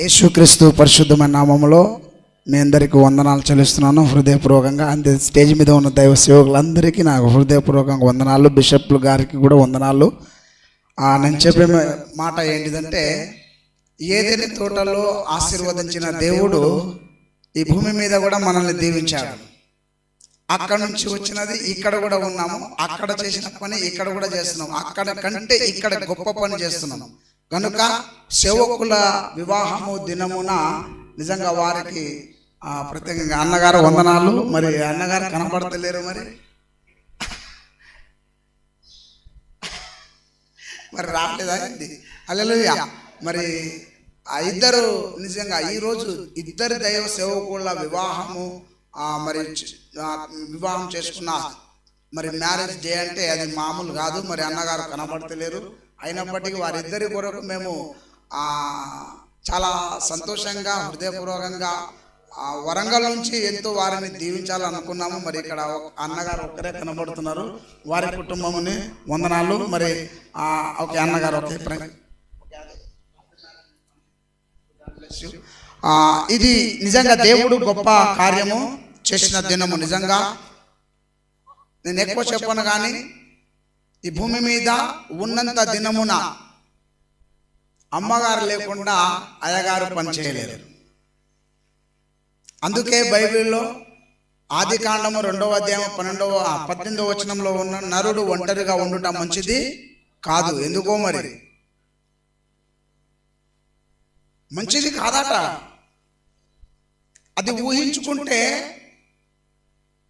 యేసుక్రీస్తు పరిశుద్ధమైన నామములో మీ అందరికీ వందనాలు చెల్లిస్తున్నాను. హృదయపూర్వకంగా అంతే స్టేజ్ మీద ఉన్న దైవ సేవకులందరికీ నాకు హృదయపూర్వకంగా వందనాలు. బిషప్లు గారికి కూడా వందనాలు. ఆ, నేను చెప్పే మాట ఏంటిదంటే ఏదైనా తోటలో ఆశీర్వదించిన దేవుడు ఈ భూమి మీద కూడా మనల్ని దీవించాడు. అక్కడ నుంచి వచ్చినది ఇక్కడ కూడా ఉన్నాము. అక్కడ చేసిన పని ఇక్కడ కూడా చేస్తున్నాం అక్కడ కంటే ఇక్కడ గొప్ప పని చేస్తున్నాం కనుక సేవకుల వివాహము దినమున నిజంగా వారికి ప్రత్యేకంగా అన్నగారు వందనాలు. మరి అన్నగారు కనపడతలేరు మరి. మరి రావట్లేదా ఏంటి? అల్లెలుయ్య మరి ఆ ఇద్దరు నిజంగా ఈరోజు ఇద్దరు దైవ సేవకుల వివాహము మరి వివాహం చేసుకున్న మరి మ్యారేజ్ డే అంటే అది మామూలు కాదు. మరి అన్నగారు కనబడతలేరు. అయినప్పటికీ వారిద్దరి కొరకు మేము చాలా సంతోషంగా హృదయపూర్వకంగా వరంగల్ నుంచి ఎంతో వారిని దీవించాలనుకున్నాము. మరి ఇక్కడ ఒక అన్నగారు ఒక్కరే కనబడుతున్నారు. వారి కుటుంబముని వందనాలు. మరి ఓకే అన్నగారు ఓకే ఇది నిజంగా దేవుడు గొప్ప కార్యము చేసిన దినము నిజంగా. నేను ఎక్కువ చెప్పను కానీ ఈ భూమి మీద ఉన్నంత దినమున అమ్మగారు లేకుండా అయ్యగారు పనిచేయలేరు అందుకే బైబిల్లో ఆది కాండము రెండవ అధ్యాయం పన్నెండవ పద్దెనిమిదవ వచనంలో ఉన్న నరుడు ఒంటరిగా ఉండటం మంచిది కాదు. ఎందుకో మరి? మంచిది కాదట. అది ఊహించుకుంటే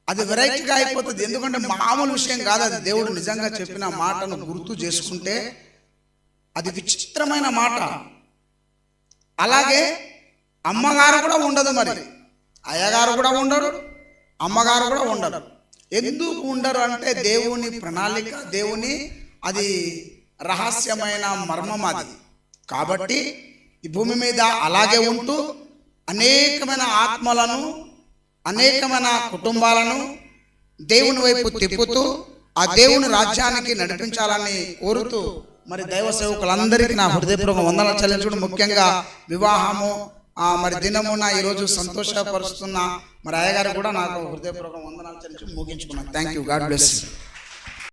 అది వెరైటీగా అయిపోతుంది. ఎందుకంటే మామూలు విషయం కాదు అది. దేవుడు నిజంగా చెప్పిన మాటను గుర్తు చేసుకుంటే అది విచిత్రమైన మాట. అలాగే అమ్మగారు కూడా ఉండదు మరి. అయ్యగారు కూడా ఉండరు అమ్మగారు కూడా ఉండరు. ఎందుకు ఉండరు అంటే దేవుని ప్రణాళిక దేవుని అది రహస్యమైన మర్మం అది. కాబట్టి ఈ భూమి మీద అలాగే ఉంటూ అనేకమైన ఆత్మలను అనేకమైన కుటుంబాలను దేవుని వైపు తిప్పుతూ ఆ దేవుని రాజ్యానికి నడిపించాలని కోరుతూ మరి దైవ సేవకులందరికీ నా హృదయపూర్వక వందల చెల్లించడం ముఖ్యంగా వివాహము ఆ మరి దినమున ఈరోజు సంతోషపరుస్తున్న మరి అయ్యగారు కూడా నాకు హృదయపూర్వక వందనాలు చెల్లించి ముగించుకున్నాను. Thank you God bless you